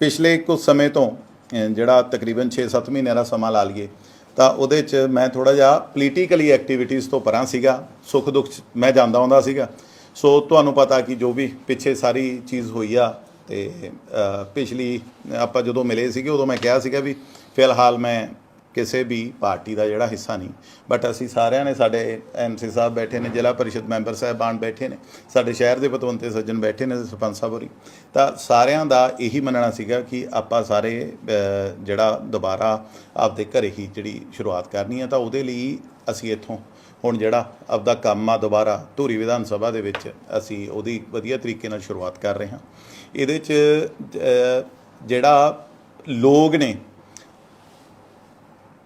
ਪਿਛਲੇ ਕੁਝ ਸਮੇਂ ਤੋਂ ਜਿਹੜਾ ਤਕਰੀਬਨ 6-7 ਮਹੀਨਿਆਂ ਦਾ ਸਮਾਂ ਲਾ ਲਈਏ, ਤਾਂ ਉਹਦੇ 'ਚ ਮੈਂ ਥੋੜਾ ਜਿਹਾ ਪੋਲੀਟੀਕਲੀ ਐਕਟੀਵਿਟੀਜ਼ ਤੋਂ ਪਰਾਂ ਸੀਗਾ, ਸੁੱਖ ਦੁੱਖ 'ਚ ਮੈਂ ਜਾਂਦਾ ਹੁੰਦਾ ਸੀਗਾ। ਸੋ ਤੁਹਾਨੂੰ ਪਤਾ ਕਿ ਜੋ ਵੀ ਪਿੱਛੇ ਸਾਰੀ ਚੀਜ਼ ਹੋਈ ਆ, ਤੇ ਪਿਛਲੀ ਆਪਾਂ ਜਦੋਂ ਮਿਲੇ ਸੀਗੇ, ਉਦੋਂ ਮੈਂ ਕਿਹਾ ਸੀਗਾ ਵੀ, ਫਿਲਹਾਲ ਮੈਂ ਕਿਸੇ ਵੀ ਪਾਰਟੀ ਦਾ ਜਿਹੜਾ ਹਿੱਸਾ ਨਹੀਂ। ਬਟ ਅਸੀਂ ਸਾਰਿਆਂ ਨੇ ਸਾਡੇ ਐਮਸੀ ਸਾਹਿਬ ਬੈਠੇ ਨੇ, ਜ਼ਿਲ੍ਹਾ ਪਰਿਸ਼ਦ ਮੈਂਬਰ ਸਾਹਿਬਾਨ ਬੈਠੇ ਨੇ, ਸਾਡੇ ਸ਼ਹਿਰ ਦੇ ਪਤਵੰਤੇ ਸੱਜਣ ਬੈਠੇ ਨੇ ਸਰਪੰਚ ਸਾਹਿਬ ਹੋਰੀ। ਤਾਂ ਸਾਰਿਆਂ ਦਾ ਇਹੀ ਮੰਨਣਾ ਸੀਗਾ ਕਿ ਆਪਾਂ ਸਾਰੇ ਜਿਹੜਾ ਦੁਬਾਰਾ ਆਪਦੇ ਘਰੇ ਹੀ ਜਿਹੜੀ ਸ਼ੁਰੂਆਤ ਕਰਨੀ ਹੈ ਤਾਂ ਉਹਦੇ ਲਈ ਅਸੀਂ ਇੱਥੋਂ ਹੁਣ ਜਿਹੜਾ ਆਪਦਾ ਕੰਮ ਆ ਦੁਬਾਰਾ ਧੂਰੀ ਵਿਧਾਨ ਸਭਾ ਦੇ ਵਿੱਚ ਅਸੀਂ ਉਹਦੀ ਵਧੀਆ ਤਰੀਕੇ ਨਾਲ ਸ਼ੁਰੂਆਤ ਕਰ ਰਹੇ ਹਾਂ। ਇਹਦੇ 'ਚ ਜਿਹੜਾ ਲੋਕ ਨੇ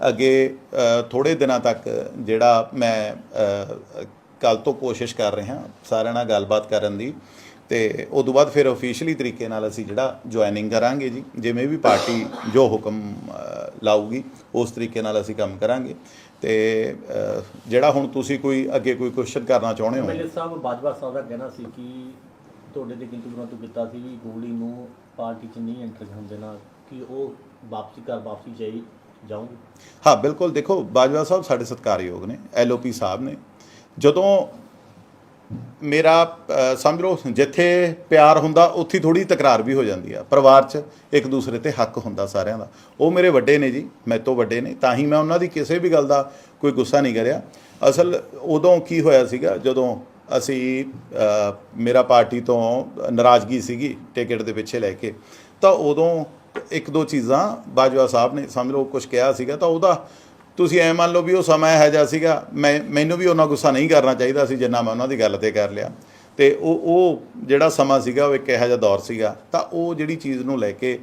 ਅੱਗੇ ਥੋੜੇ ਦਿਨਾਂ ਤੱਕ ਜਿਹੜਾ ਮੈਂ ਕੱਲ ਤੋਂ ਕੋਸ਼ਿਸ਼ ਕਰ ਰਿਹਾ, ਸਾਰਿਆਂ ਨਾਲ ਗੱਲਬਾਤ ਕਰਨ ਦੀ ਤੇ ਉਸ ਤੋਂ ਬਾਅਦ ਫਿਰ ਅਫੀਸ਼ੀਅਲੀ ਤਰੀਕੇ ਨਾਲ ਅਸੀਂ ਜਿਹੜਾ ਜੁਆਇਨਿੰਗ ਕਰਾਂਗੇ ਜੀ, ਜਿਵੇਂ ਵੀ ਪਾਰਟੀ ਜੋ ਹੁਕਮ ਲਾਊਗੀ, ਉਸ ਤਰੀਕੇ ਨਾਲ ਅਸੀਂ ਕੰਮ ਕਰਾਂਗੇ ਤੇ ਜਿਹੜਾ ਹੁਣ ਤੁਸੀਂ ਕੋਈ ਅੱਗੇ ਕੋਈ ਕੁਐਸਚਨ ਕਰਨਾ ਚਾਹੁੰਦੇ ਹੋ। ਐਮਐਲਏ ਸਾਹਿਬ, ਬਾਜਵਾ ਸਾਹਿਬ ਦਾ ਕਹਿਣਾ ਸੀ ਕਿ ਤੁਹਾਡੇ ਤੇ ਕਿੰਤੂ ਤੋਂ ਕੀਤਾ ਸੀ ਵੀ ਗੋਲੀ ਨੂੰ ਪਾਰਟੀ 'ਚ ਨਹੀਂ ਐਂਟਰ ਹੋਣ ਦੇਣਾ ਕਿ ਉਹ ਵਾਪਸੀ ਕਰ ਵਾਪਸੀ ਚਾਹੀ ਜਾਊਗੀ। ਹਾਂ, ਬਿਲਕੁਲ। ਦੇਖੋ, ਬਾਜਵਾ ਸਾਹਿਬ ਸਾਡੇ ਸਤਿਕਾਰਯੋਗ ਨੇ ਐਲਓਪੀ ਸਾਹਿਬ ਨੇ। ਜਦੋਂ ਮੇਰਾ ਸਮਝ ਲਓ, ਜਿੱਥੇ ਪਿਆਰ ਹੁੰਦਾ, ਉੱਥੇ ਥੋੜੀ ਤਕਰਾਰ ਵੀ ਹੋ ਜਾਂਦੀ ਆ। ਪਰਿਵਾਰ 'ਚ ਇੱਕ ਦੂਸਰੇ ਤੇ ਹੱਕ ਹੁੰਦਾ ਸਾਰਿਆਂ ਦਾ। ਉਹ ਮੇਰੇ ਵੱਡੇ ਨੇ ਜੀ ਮੇਰੇ ਤੋਂ ਵੱਡੇ ਨੇ। ਤਾਂ ਹੀ ਮੈਂ ਉਹਨਾਂ ਦੀ ਕਿਸੇ ਵੀ ਗੱਲ ਦਾ ਕੋਈ ਗੁੱਸਾ ਨਹੀਂ ਕਰਿਆ। ਅਸਲ ਉਦੋਂ ਕੀ ਹੋਇਆ ਸੀਗਾ, ਜਦੋਂ ਅਸੀਂ ਮੇਰਾ ਪਾਰਟੀ ਤੋਂ ਨਾਰਾਜ਼ਗੀ ਸੀਗੀ, ਟਿਕਟ ਦੇ ਪਿੱਛੇ ਲੈ ਕੇ, ਤਾਂ ਉਦੋਂ ਇੱਕ ਦੋ ਚੀਜ਼ਾਂ ਬਾਜਵਾ ਸਾਹਿਬ ਨੇ ਸਮਝ ਲਓ ਕੁਝ ਕਿਹਾ ਸੀਗਾ ਤਾਂ ਉਹਦਾ ਤੁਸੀਂ ਐ ਮੰਨ ਲਓ ਵੀ ਉਹ ਸਮਾਂ ਇਹੋ ਜਿਹਾ ਸੀਗਾ, ਮੈਂ, ਮੈਨੂੰ ਵੀ ਉਹਨਾਂ ਗੁੱਸਾ ਨਹੀਂ ਕਰਨਾ ਚਾਹੀਦਾ ਸੀ ਜਿੰਨਾ ਮੈਂ ਉਹਨਾਂ ਦੀ ਗੱਲ ਤੇ ਕਰ ਲਿਆ। ਤੇ ਉਹ ਉਹ ਜਿਹੜਾ ਸਮਾਂ ਸੀਗਾ ਉਹ ਇੱਕ ਇਹੋ ਜਿਹਾ ਦੌਰ ਸੀਗਾ। ਤਾਂ ਉਹ ਜਿਹੜੀ ਚੀਜ਼ ਨੂੰ ਲੈ ਕੇ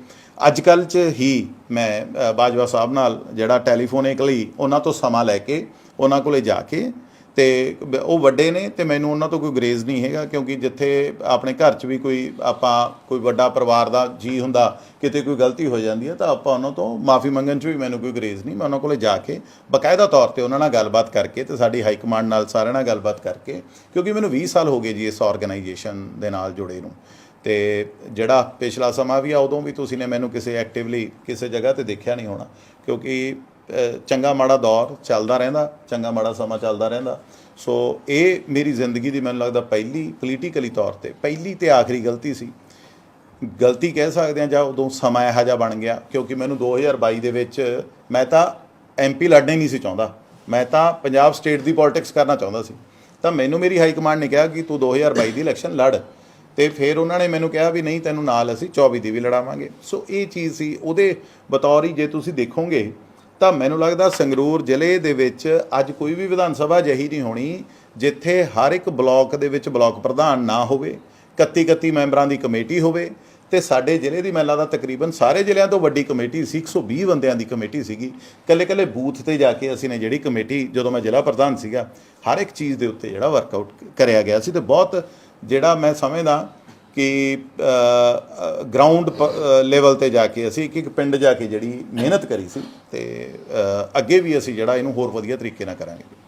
ਅੱਜ ਕੱਲ੍ਹ 'ਚ ਹੀ ਮੈਂ ਬਾਜਵਾ ਸਾਹਿਬ ਨਾਲ ਜਿਹੜਾ ਟੈਲੀਫੋਨਿਕਲੀ ਉਹਨਾਂ ਤੋਂ ਸਮਾਂ ਲੈ ਕੇ ਉਹਨਾਂ ਕੋਲੇ ਜਾ ਕੇ ਤੇ ਉਹ ਵੱਡੇ ਨੇ ਤੇ ਮੈਨੂੰ ਉਹਨਾਂ ਤੋਂ ਕੋਈ ਗਰੇਜ਼ ਨਹੀਂ ਹੈਗਾ, ਕਿਉਂਕਿ ਜਿੱਥੇ ਆਪਣੇ ਘਰ 'ਚ ਵੀ ਕੋਈ ਆਪਾਂ ਕੋਈ ਵੱਡਾ ਪਰਿਵਾਰ ਦਾ ਜੀ ਹੁੰਦਾ, ਕਿਤੇ ਕੋਈ ਗਲਤੀ ਹੋ ਜਾਂਦੀ ਹੈ, ਤਾਂ ਆਪਾਂ ਉਹਨਾਂ ਤੋਂ ਮਾਫੀ ਮੰਗਣ 'ਚ ਵੀ ਮੈਨੂੰ ਕੋਈ ਗਰੇਜ਼ ਨਹੀਂ, ਮੈਂ ਉਹਨਾਂ ਕੋਲੇ ਜਾ ਕੇ ਬਕਾਇਦਾ ਤੌਰ ਤੇ ਉਹਨਾਂ ਨਾਲ ਗੱਲਬਾਤ ਕਰਕੇ ਤੇ ਸਾਡੀ ਹਾਈ ਕਮਾਂਡ ਨਾਲ ਸਾਰਿਆਂ ਨਾਲ ਗੱਲਬਾਤ ਕਰਕੇ, ਕਿਉਂਕਿ ਮੈਨੂੰ 20 ਸਾਲ ਹੋ ਗਏ ਜੀ ਇਸ ਆਰਗੇਨਾਈਜੇਸ਼ਨ ਦੇ ਨਾਲ ਜੁੜੇ ਨੂੰ। ਤੇ ਜਿਹੜਾ ਪਿਛਲਾ ਸਮਾਂ ਵੀ ਆ, ਉਦੋਂ ਵੀ ਤੁਸੀਂ ਨੇ ਮੈਨੂੰ ਕਿਸੇ ਐਕਟਿਵਲੀ ਕਿਸੇ ਜਗ੍ਹਾ ਤੇ ਦੇਖਿਆ ਨਹੀਂ ਹੋਣਾ, ਕਿਉਂਕਿ ਚੰਗਾ ਮਾੜਾ ਦੌਰ ਚੱਲਦਾ ਰਹਿੰਦਾ, ਚੰਗਾ ਮਾੜਾ ਸਮਾਂ ਚੱਲਦਾ ਰਹਿੰਦਾ। ਸੋ ਇਹ ਮੇਰੀ ਜ਼ਿੰਦਗੀ ਦੀ ਮੈਨੂੰ ਲੱਗਦਾ ਪਹਿਲੀ ਪੋਲੀਟੀਕਲੀ ਤੌਰ ਤੇ, ਪਹਿਲੀ ਤੇ ਆਖਰੀ ਗਲਤੀ ਸੀ। ਗਲਤੀ ਕਹਿ ਸਕਦੇ ਆ ਜਾਂ ਉਦੋਂ ਸਮਾਂ ਇਹੋ ਜਿਹਾ ਬਣ ਗਿਆ, ਕਿਉਂਕਿ ਮੈਨੂੰ 2022 ਦੇ ਵਿੱਚ ਮੈਂ ਤਾਂ ਐਮਪੀ ਲੜਨਾ ਹੀ ਨਹੀਂ ਸੀ ਚਾਹੁੰਦਾ। ਮੈਂ ਤਾਂ ਪੰਜਾਬ ਸਟੇਟ ਦੀ ਪੋਲਿਟਿਕਸ ਕਰਨਾ ਚਾਹੁੰਦਾ ਸੀ। ਤਾਂ ਮੈਨੂੰ ਮੇਰੀ ਹਾਈ ਕਮਾਂਡ ਨੇ ਕਿਹਾ ਕਿ ਤੂੰ 2022 ਦੀ ਇਲੈਕਸ਼ਨ ਲੜ। ਤੇ ਫਿਰ ਉਹਨਾਂ ਨੇ ਮੈਨੂੰ ਕਿਹਾ ਵੀ ਨਹੀਂ, ਤੈਨੂੰ ਨਾਲ ਅਸੀਂ 24 ਦੀ ਵੀ ਲੜਾਵਾਂਗੇ। ਸੋ ਇਹ ਚੀਜ਼ ਸੀ। ਉਹਦੇ ਬਤੌਰ ਹੀ ਜੇ ਤੁਸੀਂ ਦੇਖੋਗੇ ਤਾਂ ਮੈਨੂੰ ਲੱਗਦਾ ਸੰਗਰੂਰ ਜ਼ਿਲ੍ਹੇ ਦੇ ਵਿੱਚ ਅੱਜ ਕੋਈ ਵੀ ਵਿਧਾਨ ਸਭਾ ਜਹੀ ਨਹੀਂ ਹੋਣੀ ਜਿੱਥੇ ਹਰ ਇੱਕ ਬਲਾਕ ਦੇ ਵਿੱਚ ਬਲਾਕ ਪ੍ਰਧਾਨ ਨਾ ਹੋਵੇ 31 31 ਮੈਂਬਰਾਂ ਦੀ ਕਮੇਟੀ ਹੋਵੇ ਤੇ ਸਾਡੇ ਜ਼ਿਲ੍ਹੇ ਦੀ ਮੈਨੂੰ ਲੱਗਦਾ ਤਕਰੀਬਨ ਸਾਰੇ ਜ਼ਿਲ੍ਹਿਆਂ ਤੋਂ ਵੱਡੀ ਕਮੇਟੀ ਸੀ 120 ਬੰਦਿਆਂ ਦੀ ਕਮੇਟੀ ਸੀਗੀ। ਕੱਲੇ ਕੱਲੇ ਬੂਥ ਤੇ ਜਾ ਕੇ ਅਸੀਂ ਨੇ ਜਿਹੜੀ ਕਮੇਟੀ, ਜਦੋਂ ਮੈਂ ਜ਼ਿਲ੍ਹਾ ਪ੍ਰਧਾਨ ਸੀਗਾ, ਹਰ ਇੱਕ ਚੀਜ਼ ਦੇ ਉੱਤੇ ਜਿਹੜਾ ਵਰਕਆਊਟ ਕਰਿਆ ਗਿਆ ਸੀ ਤੇ ਬਹੁਤ ਜਿਹੜਾ ਮੈਂ ਸਮਝਦਾ ਕਿ ਗਰਾਊਂਡ ਲੈਵਲ ਤੇ ਜਾ ਕੇ ਅਸੀਂ ਇੱਕ ਇੱਕ ਪਿੰਡ ਜਾ ਕੇ ਜਿਹੜੀ ਮਿਹਨਤ ਕਰੀ ਸੀ ਤੇ ਅੱਗੇ ਵੀ ਅਸੀਂ ਜਿਹੜਾ ਇਹਨੂੰ ਹੋਰ ਵਧੀਆ ਤਰੀਕੇ ਨਾਲ ਕਰਾਂਗੇ।